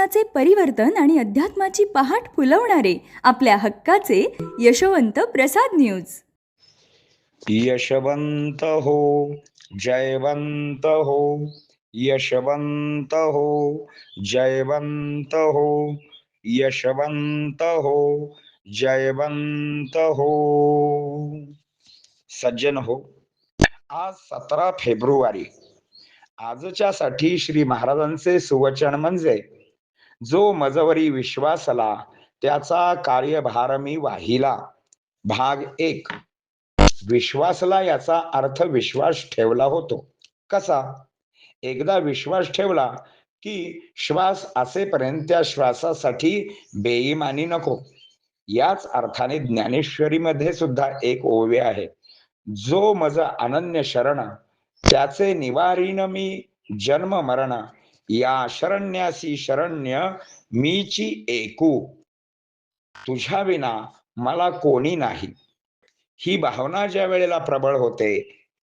जीवनाचे परिवर्तन आणि अध्यात्माची पहाट फुलवणारे आपल्या हक्काचे यशवंत प्रसाद न्यूज. यशवंत हो जयवंत हो यशवंत हो जयवंत हो यशवंत हो जयवंत हो. सज्जन हो आज सतरा फेब्रुवारी. आजच्यासाठी श्री महाराजांचे सुवचन म्हणजे जो मजवरी विश्वासला त्याचा कार्यभार मी वाहिला. भाग एक. विश्वासला याचा अर्थ विश्वास ठेवला होतो. कसा? एकदा विश्वास ठेवला की श्वास असेपर्यंत त्या श्वासासाठी बेईमानी नको. याच अर्थाने ज्ञानेश्वरीमध्ये सुद्धा एक ओवे आहे. जो मज अनन्य शरण त्याचे निवारीन मी जन्म मरण या शरण्यासी शरण्य मीची एकू. तुझ्या विना मला कोणी नाही. ही भावना ज्या वेळेला प्रबळ होते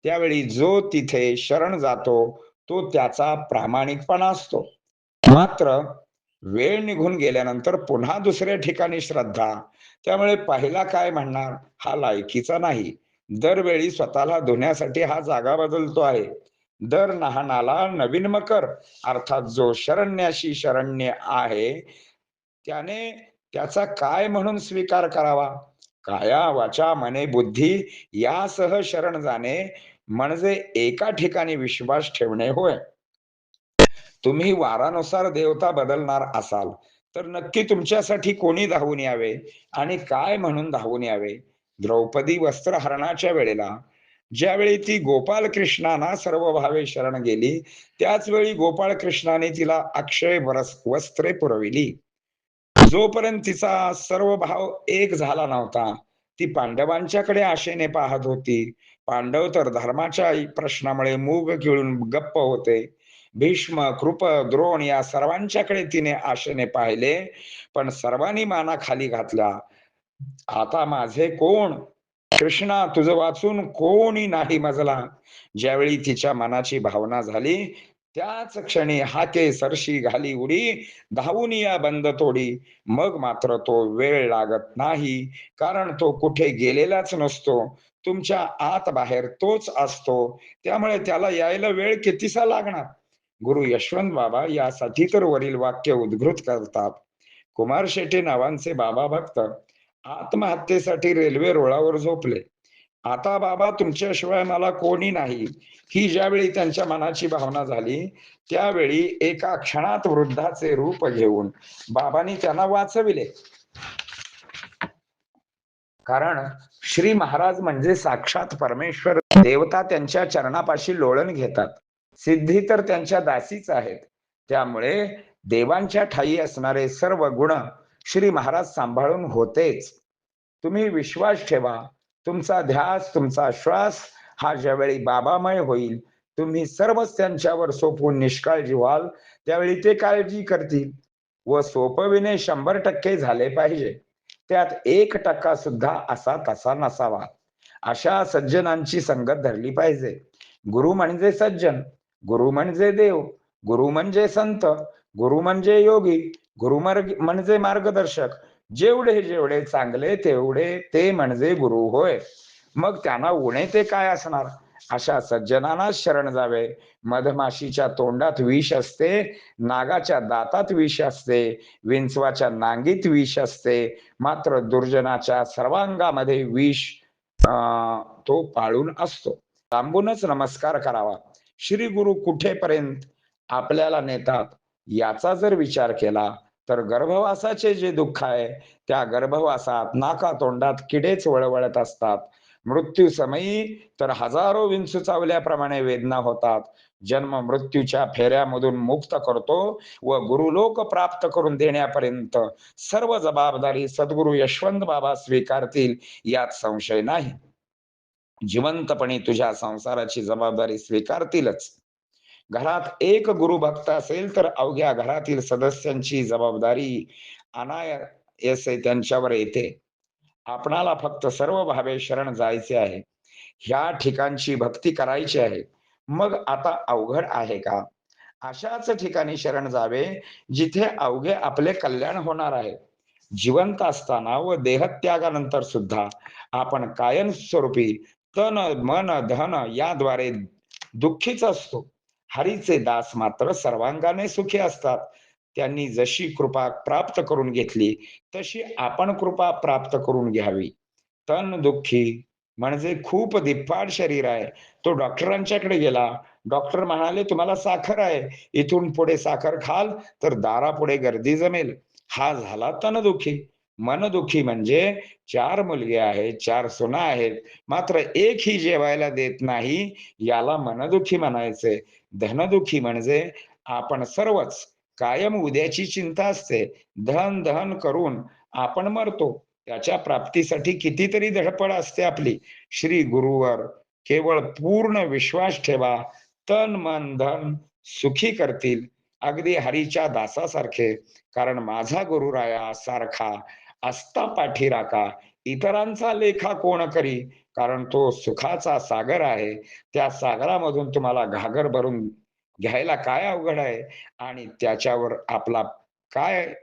त्यावेळी जो तिथे शरण जातो तो त्याचा प्रामाणिकपणा असतो. मात्र वेळ निघून गेल्यानंतर पुन्हा दुसऱ्या ठिकाणी श्रद्धा त्यामुळे पहिला काय म्हणणार हा लायकीचा नाही. दरवेळी स्वतःला धुण्यासाठी हा जागा बदलतो आहे. दर लहानाला नवीन मकर. अर्थात जो शरण्याशी शरण्य आहे त्याने त्याचा काय म्हणून स्वीकार करावा? काया वाचा मने बुद्धी यासह शरण जाणे म्हणजे एका ठिकाणी विश्वास ठेवणे होय. तुम्ही वारानुसार देवता बदलणार असाल तर नक्की तुमच्यासाठी कोणी धावून यावे आणि काय म्हणून धावून यावे? द्रौपदी वस्त्रहरणाच्या वेळेला ज्यावेळी ती गोपाल कृष्णाना सर्व भावे शरण गेली त्याच वेळी गोपाळ कृष्णाने तिला अक्षय बरस वस्त्रे पुरविली. जोपर्यंत तिचा सर्व भाव एक झाला नव्हता ती पांडवांच्याकडे आशेने पाहत होती. पांडव तर धर्माच्या प्रश्नामुळे मूग खिळून गप्प होते. भीष्म कृप द्रोण या सर्वांच्याकडे तिने आशेने पाहिले पण सर्वांनी माना खाली घातल्या आता माझे कोण? कृष्णा तुझं वाचून कोणी नाही मजला. ज्यावेळी तिच्या मनाची भावना झाली त्याच क्षणी हाके सरशी घाली उडी धावून या बंद तोडी. मग मात्र तो वेळ लागत नाही कारण तो कुठे गेलेलाच नसतो. तुमच्या आत बाहेर तोच असतो. त्यामुळे त्याला यायला वेळ कितीसा लागणार? गुरु यशवंत बाबा यासाठी तर वरील वाक्य उद्घृत करतात. कुमार शेट्टी नावांचे बाबा भक्त. आत्महत्येसाठी रेल्वे रुळावर झोपले. आता बाबा तुमच्याशिवाय मला कोणी नाही. ही ज्यावेळी त्यांच्या मनाची भावना झाली त्यावेळी एका क्षणात वृद्धाचे रूप घेऊन बाबांनी त्यांना वाचविले. कारण श्री महाराज म्हणजे साक्षात परमेश्वर. देवता त्यांच्या चरणापाशी लोळण घेतात. सिद्धी तर त्यांच्या दासीच आहेत. त्यामुळे देवांच्या ठाई असणारे सर्व गुण श्री महाराज सांभाळून होतेच. तुम्ही विश्वास ठेवा. तुमचा ध्यास तुमचा श्वास हा ज्यावेळी बाबामय होईल तुम्ही सर्वच त्यांच्यावर सोपवून निष्काळजी व्हाल त्यावेळी ते काळजी करतील व सोपविणे शंभर टक्के झाले पाहिजे. त्यात एक टक्का सुद्धा असा तसा नसावा. अशा सज्जनांची संगत धरली पाहिजे. गुरु म्हणजे सज्जन गुरु म्हणजे देव गुरु म्हणजे संत गुरु म्हणजे योगी गुरुमार्ग म्हणजे मार्गदर्शक. जेवढे जेवढे चांगले तेवढे ते म्हणजे गुरु होय. मग त्यांना उणे ते काय असणार? अशा सज्जनांना शरण जावे. मधमाशीच्या तोंडात विष असते नागाच्या दातात विष असते विंचवाच्या नांगीत विष असते. मात्र दुर्जनाच्या सर्वांगामध्ये विष तो पाळून असतो. लांबूनच नमस्कार करावा. श्री गुरु कुठेपर्यंत आपल्याला नेतात? याचा जर विचार केला तर गर्भवासाचे जे दुःख आहे त्या गर्भवासात नाका तोंडात किडेच वळवळत असतात. मृत्यू समयी तर हजारो विंचू चावल्याप्रमाणे वेदना होतात. जन्म मृत्यूच्या फेऱ्यामधून मुक्त करतो व गुरुलोक प्राप्त करून देण्यापर्यंत सर्व जबाबदारी सद्गुरु यशवंत बाबा स्वीकारतील यात संशय नाही. जिवंतपणे तुझ्या संसाराची जबाबदारी स्वीकारतीलच. घरात एक गुरु भक्त असेल तर अवघ्या घरातील सदस्यांची जबाबदारी अनायसे त्यांच्यावर येते. आपणाला फक्त सर्व भावे शरण जायचे आहे. ह्या ठिकाणची भक्ती करायची आहे. मग आता अवघड आहे का? अशाच ठिकाणी शरण जावे जिथे अवघे आपले कल्याण होणार आहे. जिवंत असताना व देहत्यागानंतर सुद्धा आपण कायमस्वरूपी तन मन धन याद्वारे दुःखीच असतो. हरीचे दास मात्र सर्वांगाने सुखी असतात. त्यांनी जशी कृपा प्राप्त करून घेतली तशी आपण कृपा प्राप्त करून घ्यावी. तन दुःखी म्हणजे खूप धिप्पाड शरीर आहे. तो डॉक्टरांच्याकडे गेला. डॉक्टर म्हणाले तुम्हाला साखर आहे. इथून पुढे साखर खाल तर दारापुढे गर्दी जमेल. हा झाला तनदुखी मनदुखी म्हणजे चार मुलगे आहेत चार सुना आहेत. मात्र एक ही जेवायला देत नाही याला मनदुखी म्हणायचे. धनदुखी म्हणजे आपण सर्वच कायम उद्याची चिंता असते. धन धन करून आपण मरतो. त्याच्या प्राप्तीसाठी कितीतरी धडपड असते आपली. श्री गुरुवर केवळ पूर्ण विश्वास ठेवा. तन मन धन सुखी करतील. अगदी हरीच्या दासासारखे. कारण माझा गुरुराया सारखा असता पाठी राखा इतरांचा लेखा कोण करी? कारण तो सुखाचा सागर आहे. त्या सागरामधून तुम्हाला घागर भरून घ्यायला काय अवघड आहे? आणि त्याच्यावर आपला काय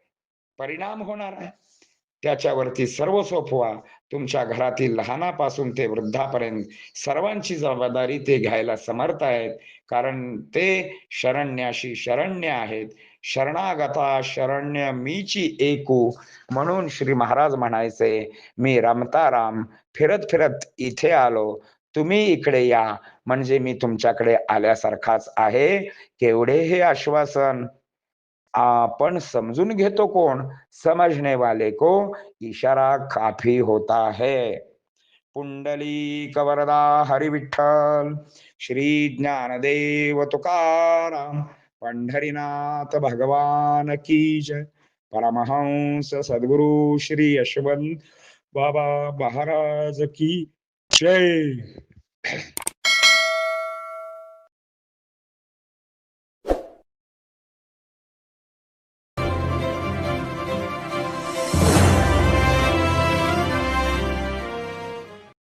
परिणाम होणार आहे? त्याच्यावरती सर्व सोपवा. तुमच्या घरातील लहानापासून ते वृद्धापर्यंत सर्वांची जबाबदारी ते घ्यायला समर्थ आहेत. कारण ते शरण्याशी शरण्य आहेत. शरणागता शरण्य मीची एकू. म्हणून श्री महाराज म्हणायचे मी रमता राम फिरत फिरत इथे आलो. तुम्ही इकडे या. म्हणजे मी तुमच्याकडे आल्यासारखाच आहे. केवढे हे आश्वासन. आपण समजून घेतो कोण? समजने वाले को? इशारा काफी होता है. पुंडली कवरदा हरिविठ्ठल. श्री ज्ञानदेव तुकाराम. पंढरीनाथ भगवान की जय। परमहंस सद्गुरु श्री यशवंत बाबा महाराज की जय।